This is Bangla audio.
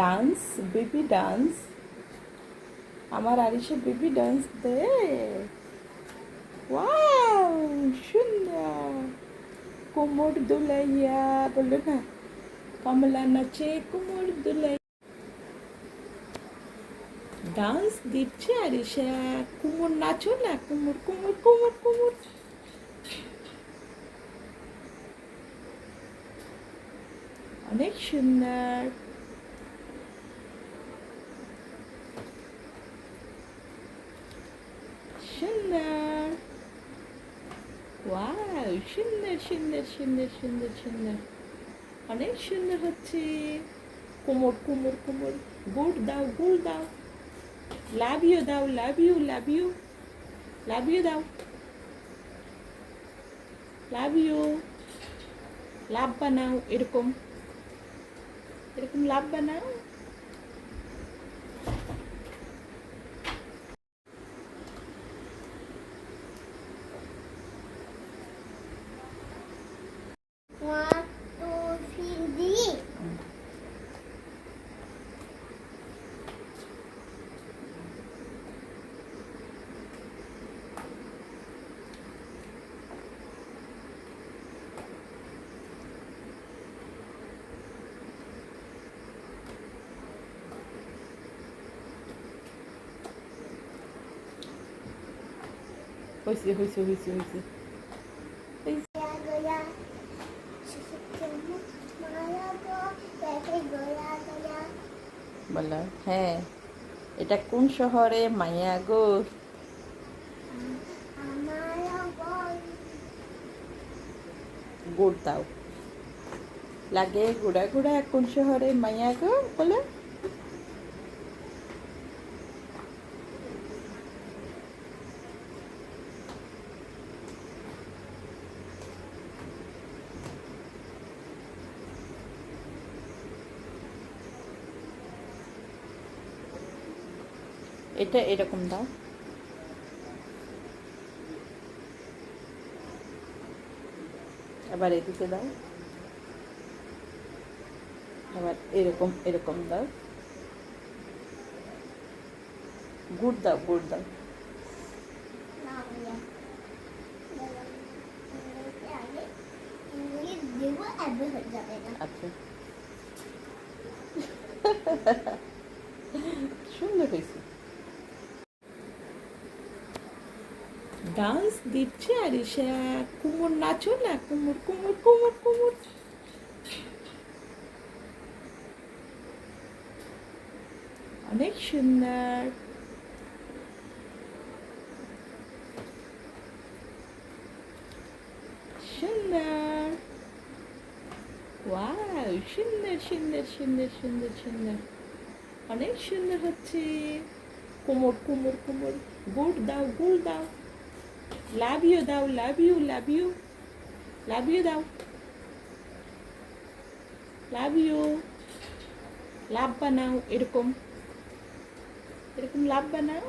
Dance, baby dance. আমার আরিসে বেবি ডান্স দে। সুন্দর। কোমর দুলাইয়া বলল না কমলা নাচে কোমর দুলাই ডান্স দিচ্ছে আরিসা কুমোর নাচো না, কুমোর কুমোর কুমোর কুমোর। অনেক সুন্দর সুন্দর ওয়াও সুন্দর সুন্দর সুন্দর সুন্দর সুন্দর অনেক সুন্দর হচ্ছে। কোমর কোমর কোমর। গুড় দাও গুড় দাও। লাভ ইউ দাও love you love you love you দাও। লাভ ইউ লাভ বানাও, এরকম। এরকম লাভ বানাও। হয়েছে হয়েছে হয়েছে হয়েছে. বলো হ্যাঁ এটা কোন শহরে মায়া গো? গুড় দাও। লাগে ঘোড়া ঘোড়া কোন শহরে মায়া গো? বলো। এটা এরকম দাও। আবার এদিকে দাও। আবার এরকম এরকম দাও। গুড় দাও গুড় দাও। আচ্ছা। সুন্দর হয়েছে। ডান্স দিচ্ছে আরিসা কুমোর নাচো না কুমোর কুমোর কুমোর কুমোর। অনেক সুন্দর। সুন্দর। ওয়াও, সুন্দর সুন্দর সুন্দর সুন্দর সুন্দর। অনেক সুন্দর হচ্ছে। কোমর কোমর কোমর। গুড় দাও গুড় দাও। লাভ দাও লাভ ইউ লাভ দাও লাভ ইউ লাভ বানাও এরকম এরকম লাভ বানাও